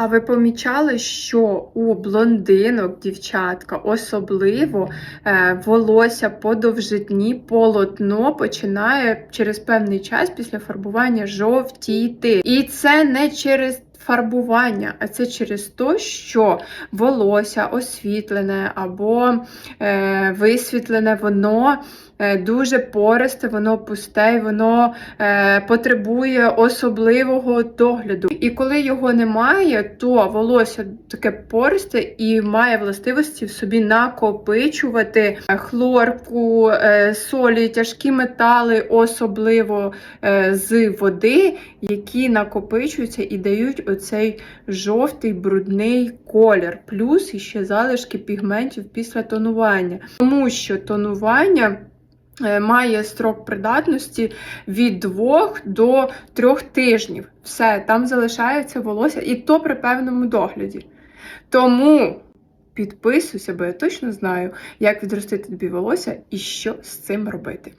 А ви помічали, що у блондинок, дівчатка, особливо е, волосся по довжитні, полотно починає через певний час після фарбування жовтіти. І це не через фарбування, а це через те, що волосся освітлене або е, висвітлене, воно е, дуже пористе, воно пусте, воно е, потребує особливого догляду. І коли його немає, то волосся таке пористе і має властивості в собі накопичувати е, хлорку, е, солі, тяжкі метали, особливо е, з води, які накопичуються і дають оцей жовтий брудний колір, плюс іще залишки пігментів після тонування. Тому що тонування. е, Має строк придатності від 2 до 3 тижнів. Все, там залишається волосся, і то при певному догляді. Тому підписуйся, бо я точно знаю, як відростити тобі волосся і що з цим робити.